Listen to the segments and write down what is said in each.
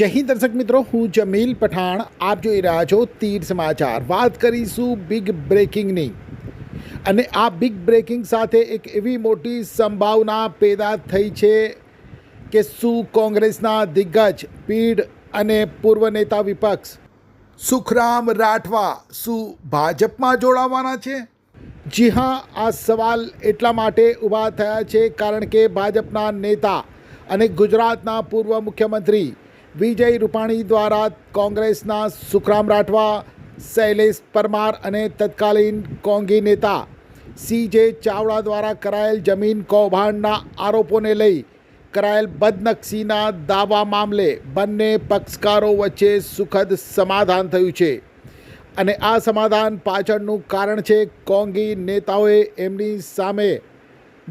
જય હિન્દ દર્શક મિત્રો, હું જમીલ પઠાણ. આપ જોઈ રહ્યા છો તીર સમાચાર. વાત કરીશું બિગ બ્રેકિંગની અને આ બિગ બ્રેકિંગ સાથે એક એવી મોટી સંભાવના પેદા થઈ છે કે શું કોંગ્રેસના દિગ્ગજ, પીઢ અને પૂર્વ નેતા વિપક્ષ, સુખરામ રાઠવા શું ભાજપમાં જોડાવાના છે? જી હા, આ સવાલ એટલા માટે ઊભા થયા છે કારણ કે ભાજપના નેતા અને ગુજરાતના પૂર્વ મુખ્યમંત્રી વિજય રૂપાણી દ્વારા કોંગ્રેસના સુખરામ રાઠવા, શૈલેષ પરમાર અને તત્કાલીન કોંગી નેતા સી જે ચાવડા દ્વારા કરાયેલ જમીન કૌભાંડના આરોપોને લઈ કરાયેલ બદનક્ષીના દાવા મામલે બંને પક્ષકારો વચ્ચે સુખદ સમાધાન થયું છે. અને આ સમાધાન પાછળનું કારણ છે કોંગી નેતાઓએ એમની સામે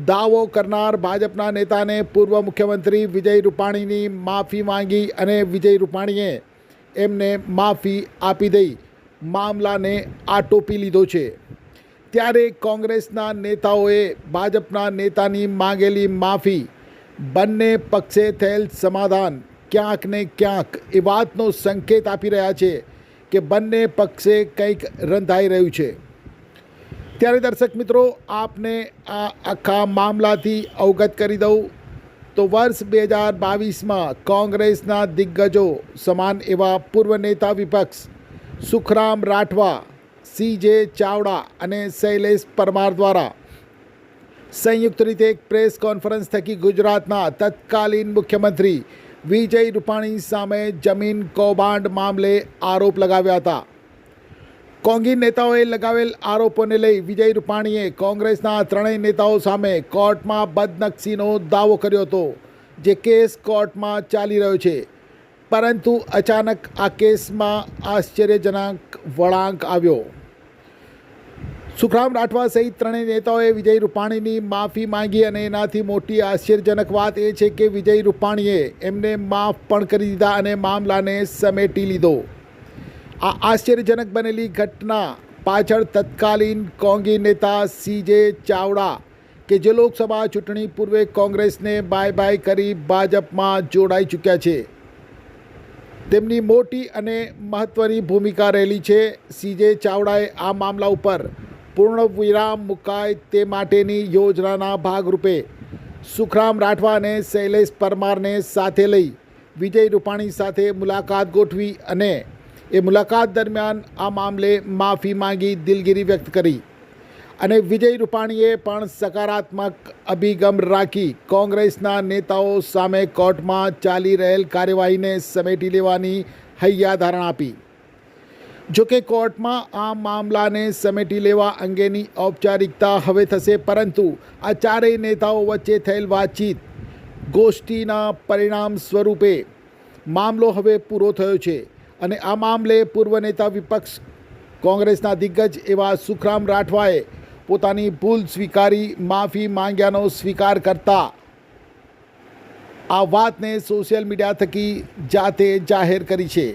દાવો કરનાર ભાજપના નેતાને પૂર્વ મુખ્યમંત્રી વિજય રૂપાણીની માફી માંગી અને વિજય રૂપાણીએ એમને માફી આપી દઈ મામલાને આટોપી લીધો છે. ત્યારે કોંગ્રેસના નેતાઓએ ભાજપના નેતાની માંગેલી માફી, બંને પક્ષે થયેલ સમાધાન ક્યાંક ને ક્યાંક એ વાતનો સંકેત આપી રહ્યા છે કે બંને પક્ષે કંઈક રંધાઈ રહ્યું છે. ત્યારે દર્શક મિત્રો, આપને આ આખા મામલાથી અવગત કરી દઉં. તો વર્ષ બે હજાર બાવીસમાં કોંગ્રેસના દિગ્ગજો સમાન એવા પૂર્વ નેતા વિપક્ષ સુખરામ રાઠવા, સી જે ચાવડા અને શૈલેષ પરમાર દ્વારા સંયુક્ત રીતે એક પ્રેસ કોન્ફરન્સ થકી ગુજરાતના તત્કાલીન મુખ્યમંત્રી વિજય રૂપાણી સામે જમીન કૌભાંડ મામલે આરોપ લગાવ્યા હતા. કોંગી નેતાઓએ લગાવેલ આરોપોને લઈ વિજય રૂપાણીએ કોંગ્રેસના ત્રણેય નેતાઓ સામે કોર્ટમાં બદનક્ષીનો દાવો કર્યો હતો, જે કેસ કોર્ટમાં ચાલી રહ્યો છે. પરંતુ અચાનક આ કેસમાં આશ્ચર્યજનક વળાંક આવ્યો. સુખરામ રાઠવા સહિત ત્રણેય નેતાઓએ વિજય રૂપાણીની માફી માંગી અને એનાથી મોટી આશ્ચર્યજનક વાત એ છે કે વિજય રૂપાણીએ એમને માફ પણ કરી દીધા અને મામલાને સમેટી લીધો. આ આશ્ચર્યજનક બનેલી ઘટના પાછળ તત્કાલીન કોંગી નેતા સીજે ચાવડા કે જે લોકસભા ચૂંટણી પૂર્વે કોંગ્રેસને બાય બાય કરી ભાજપમાં જોડાઈ ચૂક્યા છે. તેમની મોટી અને મહત્ત્વની ભૂમિકા રહેલી છે. સીજે ચાવડાએ આ મામલા ઉપર પૂર્ણ વિરામ મુકાય તે માટેની યોજનાના ભાગરૂપે સુખરામ રાઠવા અને શૈલેષ પરમારને સાથે લઈ વિજય રૂપાણી સાથે મુલાકાત ગોઠવી અને એ મુલાકાત દરમિયાન આ મામલે માફી માંગી દિલગીરી વ્યક્ત કરી. અને વિજય રૂપાણીએ પણ સકારાત્મક અભિગમ રાખી કોંગ્રેસના નેતાઓ સામે કોર્ટમાં ચાલી રહેલ કાર્યવાહીને સમેટી લેવાની હૈયા ધારણા આપી. જોકે કોર્ટમાં આ મામલાને સમેટી લેવા અંગેની ઔપચારિકતા હવે થશે, પરંતુ આ ચારેય નેતાઓ વચ્ચે થયેલ વાતચીત ગોષ્ઠીના પરિણામ સ્વરૂપે મામલો હવે પૂરો થયો છે. અને આ મામલે પૂર્વ નેતા વિપક્ષ કોંગ્રેસના દિગ્ગજ એવા સુખરામ રાઠવાએ પોતાની ભૂલ સ્વીકારી, માફી માંગ્યાનો સ્વીકાર કરતા આ વાતને સોશિયલ મીડિયા થકી જાતે જાહેર કરી છે.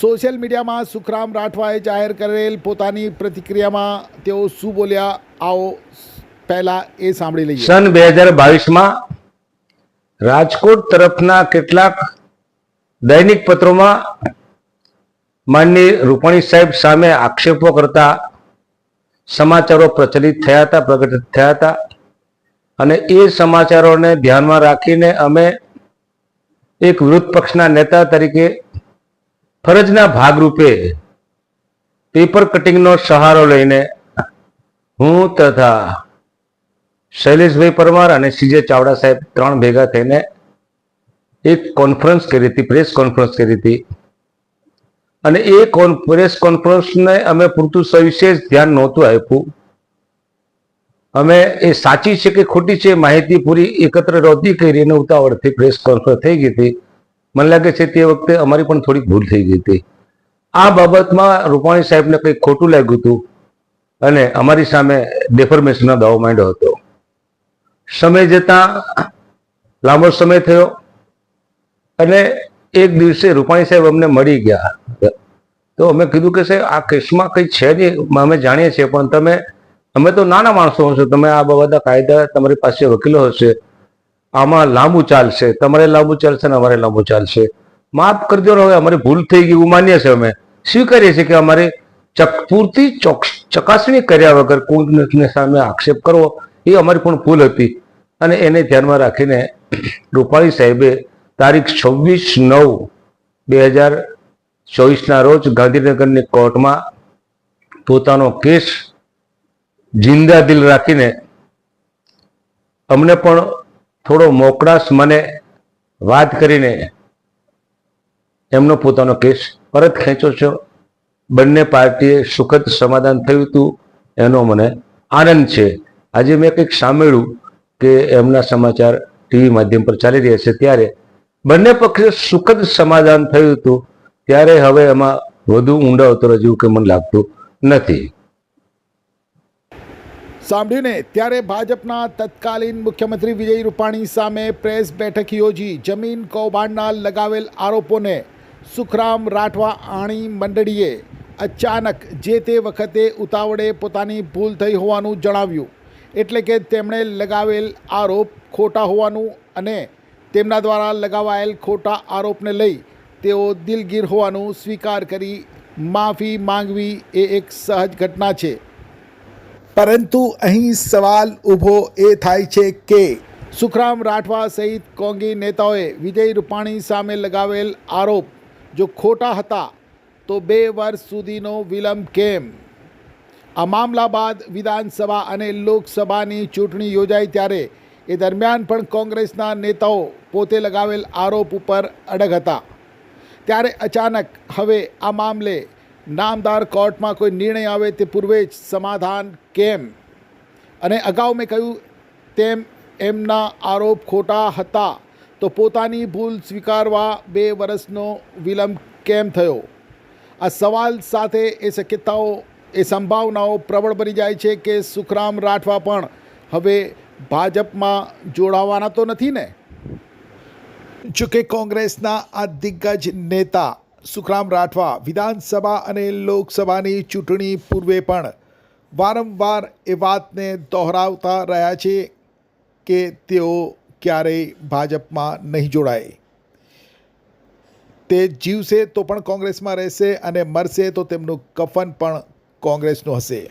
સોશિયલ મીડિયામાં સુખરામ રાઠવાએ જાહેર કરેલ પોતાની પ્રતિક્રિયામાં તેઓ શું બોલ્યા, આવો પહેલા એ સાંભળી લઈએ. સન બે હજાર બાવીસમાં રાજકોટ તરફના કેટલાક દૈનિક પત્રોમાં માનની રૂપાણી સાહેબ સામે આક્ષેપો કરતા સમાચારો પ્રચલિત થયા હતા, પ્રગટ થયા હતા. અને એ સમાચારોને ધ્યાનમાં રાખીને અમે એક વિરોધ પક્ષના નેતા તરીકે ફરજના ભાગરૂપે પેપર કટિંગનો સહારો લઈને હું તથા શૈલેષભાઈ પરમાર અને સીજે ચાવડા સાહેબ ત્રણ ભેગા થઈને એક કોન્ફરન્સ કરી હતી પ્રેસ કોન્ફરન્સ કરી હતી. અને એ પ્રેસ કોન્ફરન્સને અમે પૂરતું સવિશેષ ધ્યાન નહોતું આપ્યું. અમે એ સાચી છે કે ખોટી છે માહિતી પૂરી એકત્ર નહોતી કરી અને ઉતાવળથી પ્રેસ કોન્ફરન્સ થઈ ગઈ હતી. મને લાગે છે તે વખતે અમારી પણ થોડીક ભૂલ થઈ ગઈ હતી. આ બાબતમાં રૂપાણી સાહેબને કંઈક ખોટું લાગ્યું હતું અને અમારી સામે ડેફોર્મેશનનો દાવો માંડ્યો હતો. સમય જતાં લાંબો સમય થયો અને એક દિવસે રૂપાણી સાહેબ અમને મળી ગયા. તો અમે કીધું કે સાહેબ, આ કેસમાં કંઈ છે નહીં અમે જાણીએ છીએ, પણ તમે, અમે તો નાના માણસો હશો, તમે આ બધા કાયદા, તમારી પાસે વકીલો હશે, આમાં લાંબુ ચાલશે, તમારે લાંબુ ચાલશે ને અમારે લાંબુ ચાલશે. માફ કરજો હવે, અમારી ભૂલ થઈ ગઈ, એવું માનીએ છીએ અમે. સ્વીકારીએ છીએ કે અમારી પૂરતી ચોક- ચકાસણી કર્યા વગર કોઈને સામે આક્ષેપ કરવો, એ અમારી પણ ભૂલ હતી. અને એને ધ્યાનમાં રાખીને રૂપાણી સાહેબે તારીખ છવ્વીસ નવ બે હજાર ચોવીસના રોજ ગાંધીનગરની કોર્ટમાં પોતાનો કેસ જિંદા દિલ રાખીને અમને પણ થોડો મોકળાશ મને વાત કરીને એમનો પોતાનો કેસ પરત ખેંચો છો. બંને પાર્ટીએ સુખદ સમાધાન થયું હતું, એનો મને આનંદ છે. આજે મેં કંઈક સાંભળ્યું કે એમના સમાચાર ટીવી માધ્યમ પર ચાલી રહ્યા છે. ત્યારે બંને પક્ષે સુખદ સમાધાન થયું હતું, ત્યારે હવે એમાં વધુ ઊંડા ઉતરવા જેવું કે મને લાગતું નથી. સાંભળ્યું ને, ત્યારે ભાજપના તત્કાલીન મુખ્યમંત્રી વિજય રૂપાણી સામે પ્રેસ બેઠક યોજી જમીન કૌભાંડના લગાવેલ આરોપોને સુખરામ રાઠવા આણી મંડળીએ અચાનક જે તે વખતે ઉતાવળે પોતાની ભૂલ થઈ હોવાનું જણાવ્યું. એટલે કે તેમણે લગાવેલ આરોપ ખોટા હોવાનું અને તેમના દ્વારા લગાવાયેલ ખોટા આરોપને લઈ તેઓ દિલગીર હોવાનું સ્વીકાર કરી માફી માંગવી એ એક સહજ ઘટના છે. પરંતુ અહીં સવાલ ઊભો એ થાય છે કે સુખરામ રાઠવા સહિત કોંગી નેતાઓએ વિજય રૂપાણી સામે લગાવેલ આરોપ જો ખોટા હતા તો બે વર્ષ સુધીનો વિલંબ કેમ? આ મામલા બાદ વિધાનસભા અને લોકસભાની ચૂંટણી યોજાઈ ત્યારે એ દરમિયાન પણ કોંગ્રેસના નેતાઓ પોતે લગાવેલ આરોપ ઉપર અડગ હતા. ત્યારે અચાનક હવે આ મામલે નામદાર કોર્ટમાં કોઈ નિર્ણય આવે તે પૂર્વે જ સમાધાન કેમ? અને અગાઉ મેં કહ્યું તેમ એમના આરોપ ખોટા હતા તો પોતાની ભૂલ સ્વીકારવા બે વર્ષનો વિલંબ કેમ થયો? આ સવાલ સાથે એ શક્યતાઓ, એ સંભાવનાઓ પ્રબળ બની જાય છે કે સુખરામ રાઠવા પણ હવે ભાજપમાં જોડાવાના તો નથી ને? જોકે કોંગ્રેસના આ દિગ્ગજ નેતા સુખરામ રાઠવા વિધાનસભા અને લોકસભાની ચૂંટણી પૂર્વે પણ વારંવાર એ વાતને દોહરાવતા રહ્યા છે કે તેઓ ક્યારેય ભાજપમાં નહીં જોડાય. તે જીવશે તો પણ કોંગ્રેસમાં રહેશે અને મરશે તો તેમનું કફન પણ કોંગ્રેસનું હશે.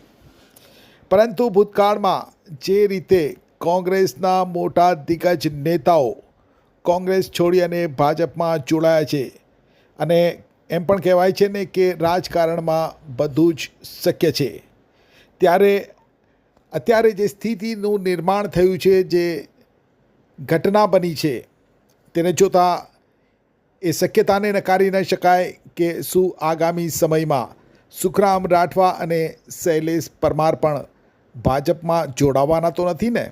પરંતુ ભૂતકાળમાં જે રીતે કોંગ્રેસના મોટા દિગ્ગજ નેતાઓ કોંગ્રેસ છોડી અને ભાજપમાં જોડાયા છે. અને એમ પણ કહેવાય છે ને કે રાજકારણમાં બધું જ શક્ય છે. ત્યારે અત્યારે જે સ્થિતિનું નિર્માણ થયું છે, જે ઘટના બની છે, તેને જોતાં એ શક્યતાને નકારી ન શકાય કે શું આગામી સમયમાં સુખરામ રાઠવા અને શૈલેષ પરમાર પણ ભાજપમાં જોડાવાના તો નથી ને?